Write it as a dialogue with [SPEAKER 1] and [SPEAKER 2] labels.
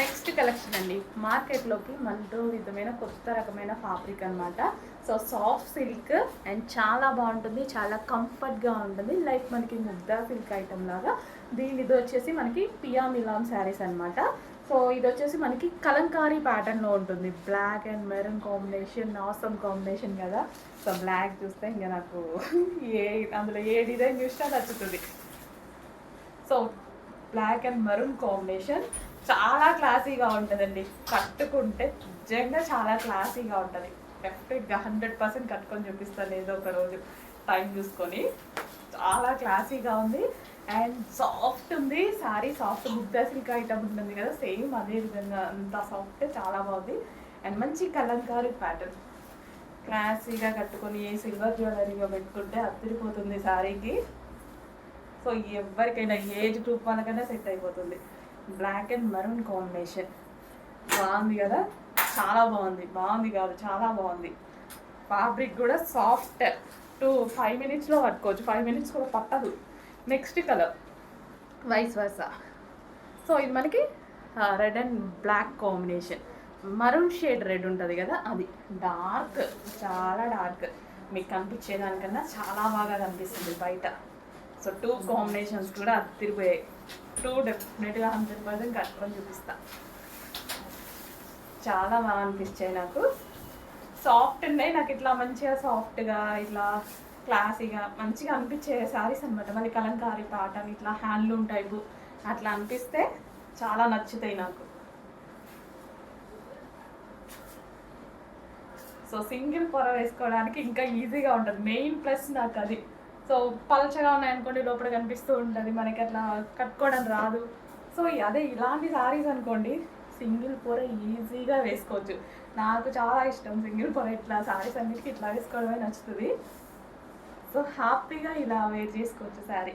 [SPEAKER 1] Next collection అండి. మార్కెట్లోకి మళ్ళీ విధమైన కొత్త రకమైన ఫ్యాబ్రిక్ అన్నమాట. సో సాఫ్ట్ సిల్క్ అండ్ చాలా బాగుంటుంది. చాలా కంఫర్ట్గా ఉంటుంది. లైక్ మనకి ముద్దా సిల్క్ ఐటమ్ లాగా. దీని ఇది వచ్చేసి మనకి పియా మిలాన్ శారీస్ అన్నమాట. సో ఇది వచ్చేసి మనకి కలంకారీ ప్యాటర్న్లో ఉంటుంది. Black and maroon combination awesome combination కదా. సో బ్లాక్ చూస్తే ఇంకా నాకు ఏ అందులో ఏ డిజైన్ చూసినా నచ్చుతుంది. So black and maroon combination చాలా క్లాసీగా ఉంటుందండి. కట్టుకుంటే నిజంగా చాలా క్లాసీగా ఉంటుంది. డెఫినెట్గా హండ్రెడ్ పర్సెంట్ కట్టుకొని చూపిస్తాను ఏదో ఒక రోజు. టైం చూసుకొని. చాలా క్లాసీగా ఉంది. అండ్ సాఫ్ట్ ఉంది. సారీ సాఫ్ట్ ముద్ద సిల్క్ ఐటమ్ ఉంటుంది కదా సేమ్ అదే విధంగా అంత సాఫ్ట్ చాలా బాగుంది. అండ్ మంచి కలంకారీ ప్యాటర్న్ క్లాసీగా కట్టుకొని ఏ సిల్వర్ జ్యువెలరీగా పెట్టుకుంటే అత్తిరిపోతుంది సారీకి. సో ఎవరికైనా ఏజ్ గ్రూప్ వాళ్ళకైనా సెట్ అయిపోతుంది. బ్లాక్ అండ్ మరూన్ కాంబినేషన్ బాగుంది కదా? చాలా బాగుంది. బాగుంది కాదు చాలా బాగుంది. ఫ్యాబ్రిక్ కూడా సాఫ్ట్ టూ ఫైవ్ మినిట్స్లో పట్టుకోవచ్చు. ఫైవ్ మినిట్స్ కూడా పట్టదు. Next colour vice versa so ఇది మనకి red and black combination maroon shade red ఉంటుంది కదా? అది. డార్క్ చాలా డార్క్ మీకు కనిపించేదానికన్నా చాలా బాగా కనిపిస్తుంది బయట. సో టూ కాంబినేషన్స్ కూడా అదిరిపోయాయి టూ డెఫినెట్గా హండ్రెడ్ పర్సెంట్ కట్టుకొని చూపిస్తా. చాలా బాగా అనిపించాయి నాకు. సాఫ్ట్ ఉన్నాయి. నాకు ఇట్లా మంచిగా సాఫ్ట్గా ఇట్లా క్లాసీగా మంచిగా అనిపించే శారీస్ అనమాట మళ్ళీ కలంకారీ పాటలు ఇట్లా హ్యాండ్లూమ్ టైపు అట్లా అనిపిస్తే చాలా నచ్చుతాయి నాకు. సో సింగిల్ పొర వేసుకోవడానికి ఇంకా ఈజీగా ఉంటుంది. మెయిన్ ప్లస్ నాకు అది. సో పలచగా ఉన్నాయనుకోండి లోపల కనిపిస్తూ ఉంటుంది. మనకి అట్లా కట్టుకోవడం రాదు. సో అదే ఇలాంటి సారీస్ అనుకోండి సింగిల్ పొర ఈజీగా వేసుకోవచ్చు. నాకు చాలా ఇష్టం సింగిల్ పొర ఇట్లా సారీస్ అన్నిటికీ ఇట్లా వేసుకోవడమే నచ్చుతుంది. సో హ్యాపీగా ఇలా వేర్ చేసుకోవచ్చు శారీ.